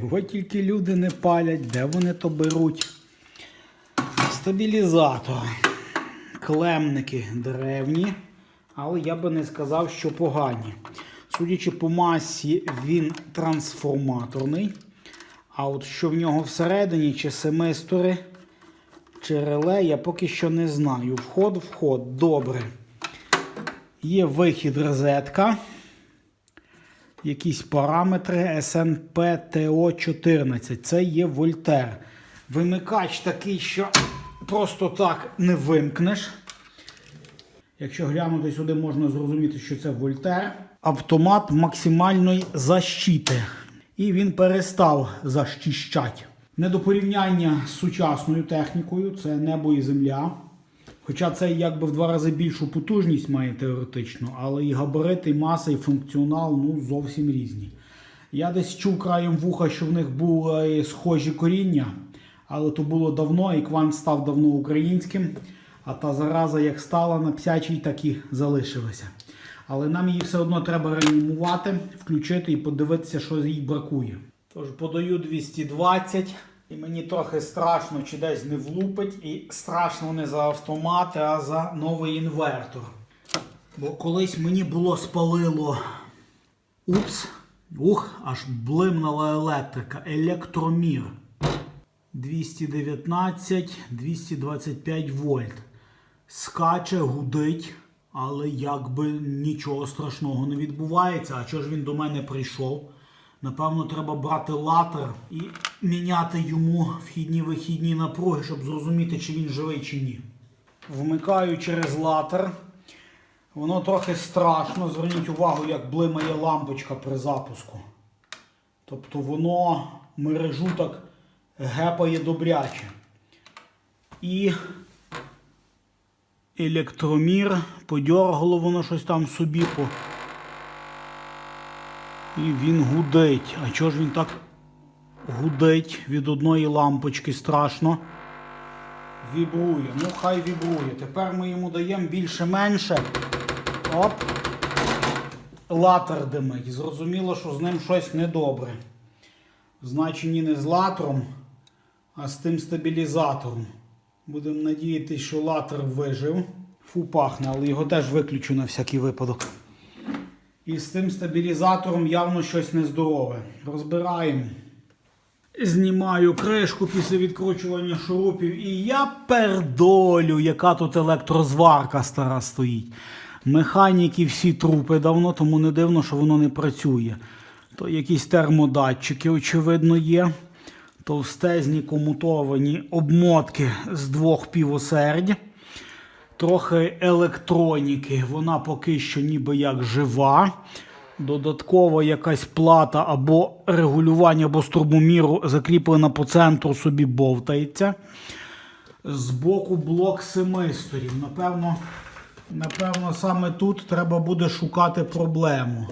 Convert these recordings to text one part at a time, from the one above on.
Чого тільки люди не палять, де вони то беруть? Стабілізатор. Клемники древні, але я би не сказав, що погані. Судячи по масі, він трансформаторний. А от що в нього всередині, чи семистори, чи реле, я поки що не знаю. Вход, вход, добре. Є вихід розетка. Якісь параметри SNP TO14. Це є вольтер. Вимикач такий, що просто так не вимкнеш. Якщо глянути сюди, можна зрозуміти, що це вольтер. Автомат максимальної защити. І він перестав защищати. Не до порівняння з сучасною технікою, це небо і земля. Хоча це якби в два рази більшу потужність має теоретично, але і габарити, і маса, і функціонал ну, зовсім різні. Я десь чув краєм вуха, що в них були схожі коріння, але то було давно, і квант став давно українським. А та зараза як стала на псячій, так і залишилася. Але нам її все одно треба реанімувати, включити і подивитися, що їй бракує. Тож подаю 220. І мені трохи страшно, чи десь не влупить. І страшно не за автомати, а за новий інвертор. Бо колись мені було спалило. Упс. Ух, аж блимнула електрика. Електромір. 219, 225 вольт. Скаче, гудить, але якби нічого страшного не відбувається. А чого ж він до мене прийшов? Напевно, треба брати латер і міняти йому вхідні вихідні напруги, щоб зрозуміти, чи він живий чи ні. Вмикаю через латер. Воно трохи страшно. Зверніть увагу, як блимає лампочка при запуску. Тобто воно мережу так гепає добряче. І електромір, подьоргало воно щось там собі по. І він гудить. А чого ж він так гудить від одної лампочки страшно? Вібрує. Ну, хай вібрує. Тепер ми йому даємо більше-менше. Оп. Латер димить. Зрозуміло, що з ним щось недобре. В значенні не з латером, а з тим стабілізатором. Будемо надіятися, що латер вижив. Фу, пахне, але його теж виключу на всякий випадок. І з тим стабілізатором явно щось нездорове. Розбираємо. Знімаю кришку після відкручування шурупів. І я пердолю, яка тут електрозварка стара стоїть. Механіки всі трупи давно, тому не дивно, що воно не працює. То якісь термодатчики, очевидно, є. Товстезні комутовані обмотки з двох півосердь. Трохи електроніки. Вона поки що ніби як жива. Додатково якась плата або регулювання, або струмоміру закріплена по центру собі бовтається. Збоку блок семисторів. Напевно, напевно, саме тут треба буде шукати проблему.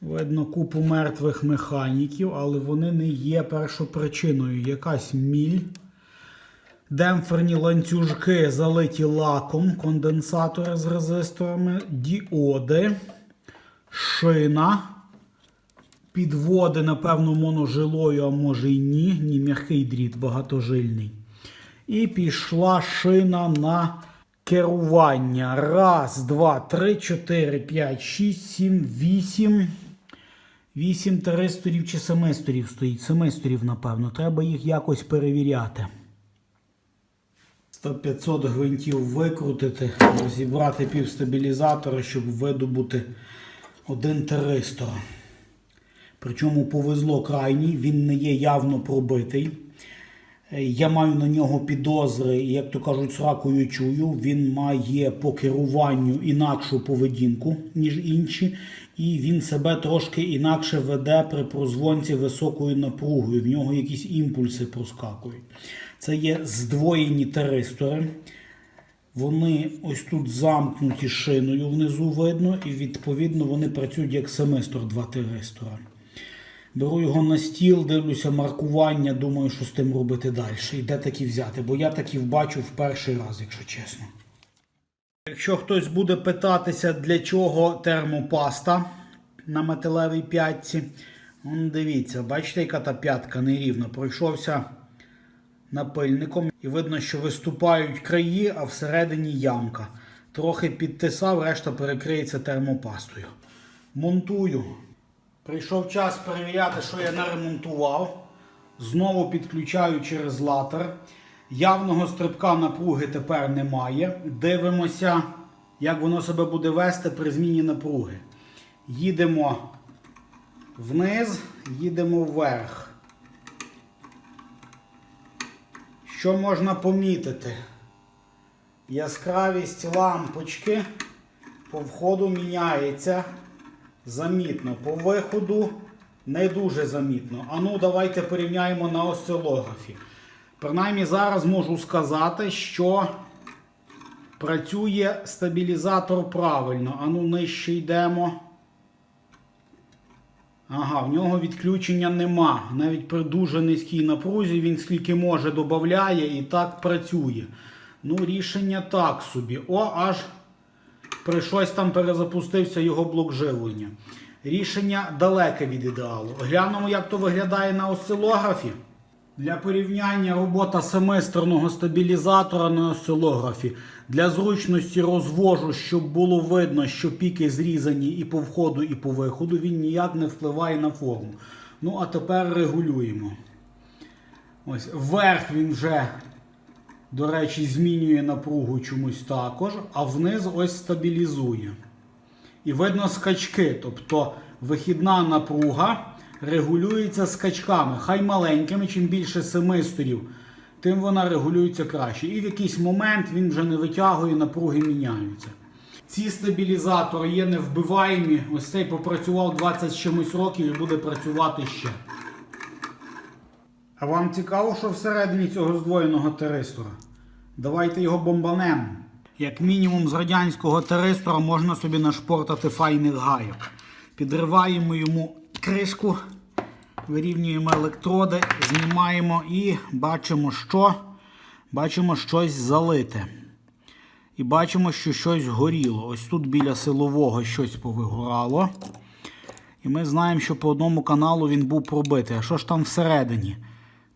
Видно купу мертвих механіків, але вони не є першопричиною. Якась міль. Демпферні ланцюжки залиті лаком, конденсатори з резисторами, діоди, шина, підводи, напевно, моножилою, а може й ні. Ні, м'який дріт, багатожильний. І пішла шина на керування. Раз, два, три, чотири, п'ять, шість, сім, вісім. Вісім тиристорів чи семисторів стоїть. Семисторів, напевно. Треба їх якось перевіряти. 100-500 гвинтів викрутити, розібрати півстабілізатора, щоб видобути один тиристор. Причому повезло крайній, він не є явно пробитий. Е, Я маю на нього підозри, як то кажуть, сракою чую. Він має по керуванню інакшу поведінку, ніж інші, і він себе трошки інакше веде при прозвонці високою напругою. В нього якісь імпульси проскакують. Це є здвоєні теристори. Вони ось тут замкнуті шиною внизу видно, і відповідно вони працюють як семистор, два теристора. Беру його на стіл, дивлюся маркування, думаю, що з тим робити далі. І де такі взяти, бо я такі бачу в перший раз, якщо чесно. Якщо хтось буде питатися, для чого термопаста на металевій п'ятці, дивіться, бачите, яка та п'ятка нерівна. Пройшовся напильником і видно, що виступають краї, а всередині ямка. Трохи підтисав, решта перекриється термопастою. Монтую. Прийшов час перевіряти, що я наремонтував. Знову підключаю через латер. Явного стрибка напруги тепер немає. Дивимося, як воно себе буде вести при зміні напруги. Їдемо вниз, їдемо вверх. Що можна помітити? Яскравість лампочки по входу міняється замітно. По виходу не дуже замітно. А ну, давайте порівняємо на осцилографі. Принаймні зараз можу сказати, що працює стабілізатор правильно. А ну нижче йдемо. Ага, в нього відключення нема. Навіть при дуже низькій напрузі він скільки може додає і так працює. Ну, рішення так собі. О, аж при щось там перезапустився його блок живлення. Рішення далеке від ідеалу. Глянемо, як то виглядає на осцилографі. Для порівняння робота семисторного стабілізатора на осцилографі. Для зручності розвожу, щоб було видно, що піки зрізані і по входу, і по виходу. Він ніяк не впливає на форму. Ну, а тепер регулюємо. Ось вверх він вже, до речі, змінює напругу чомусь також, а вниз ось стабілізує. І видно скачки, тобто вихідна напруга регулюється скачками. Хай маленькими, чим більше семисторів, тим вона регулюється краще. І в якийсь момент він вже не витягує, напруги міняються. Ці стабілізатори є невбиваємі. Ось цей попрацював 20 чимось років і буде працювати ще. А вам цікаво, що всередині цього здвоєного теристора? Давайте його бомбанемо. Як мінімум з радянського теристора можна собі нашпортати файних гайок. Підриваємо йому кришку, вирівнюємо електроди, знімаємо і бачимо, що бачимо щось залите. І бачимо, що щось горіло. Ось тут біля силового щось повигорало. І ми знаємо, що по одному каналу він був пробитий. А що ж там всередині?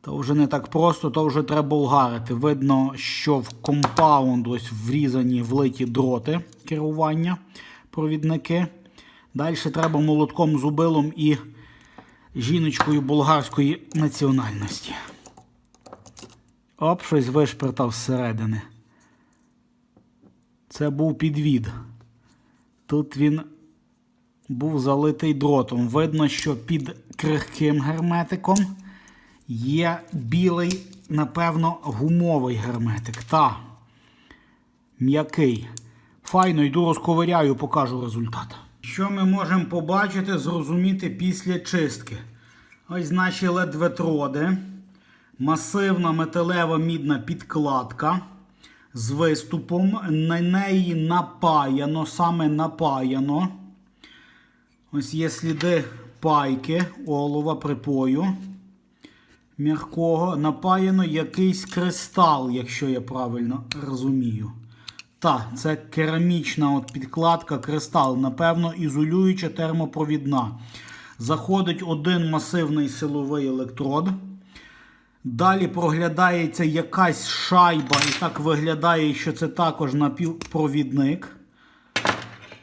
То вже не так просто, то вже треба болгарити. Видно, що в компаунд ось врізані влиті дроти керування, провідники. Далі треба молотком зубилом і жіночкою болгарської національності. Оп, щось вишпертав зсередини. Це був підвід. Тут він був залитий дротом. Видно, що під крихким герметиком є білий, напевно, гумовий герметик. Та м'який. Файно йду розковиряю, покажу результат. Що ми можемо побачити, зрозуміти після чистки? Ось наші LED-ветроди, масивна металева мідна підкладка з виступом. На неї напаяно, саме напаяно. Ось є сліди пайки, олова припою м'якого. Напаяно якийсь кристал, якщо я правильно розумію. Так, це керамічна от підкладка, кристал, напевно, ізолююча термопровідна. Заходить один масивний силовий електрод. Далі проглядається якась шайба, і так виглядає, що це також напівпровідник.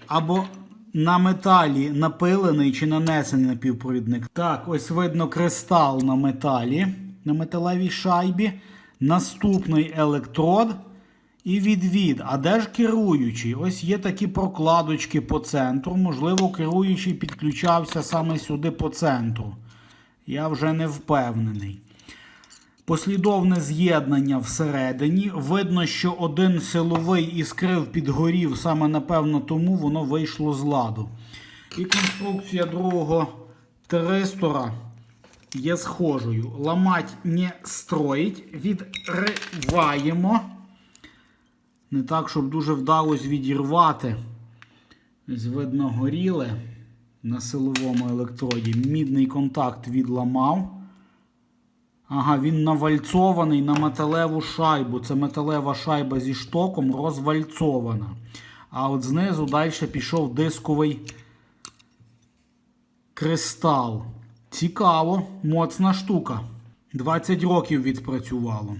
Або на металі напилений чи нанесений напівпровідник. Так, ось видно кристал на металі, на металевій шайбі. Наступний електрод і відвід. А де ж керуючий? Ось є такі прокладочки по центру. Можливо, керуючий підключався саме сюди по центру. Я вже не впевнений. Послідовне з'єднання всередині. Видно, що один силовий іскрив підгорів, саме напевно тому воно вийшло з ладу. І конструкція другого теристора є схожою. Ламать не строїть, відриваємо. Не так, щоб дуже вдалося відірвати. Ось видно, горіле на силовому електроді. Мідний контакт відламав. Ага, він навальцований на металеву шайбу. Це металева шайба зі штоком розвальцована. А от знизу далі пішов дисковий кристал. Цікаво, моцна штука. 20 років відпрацювало.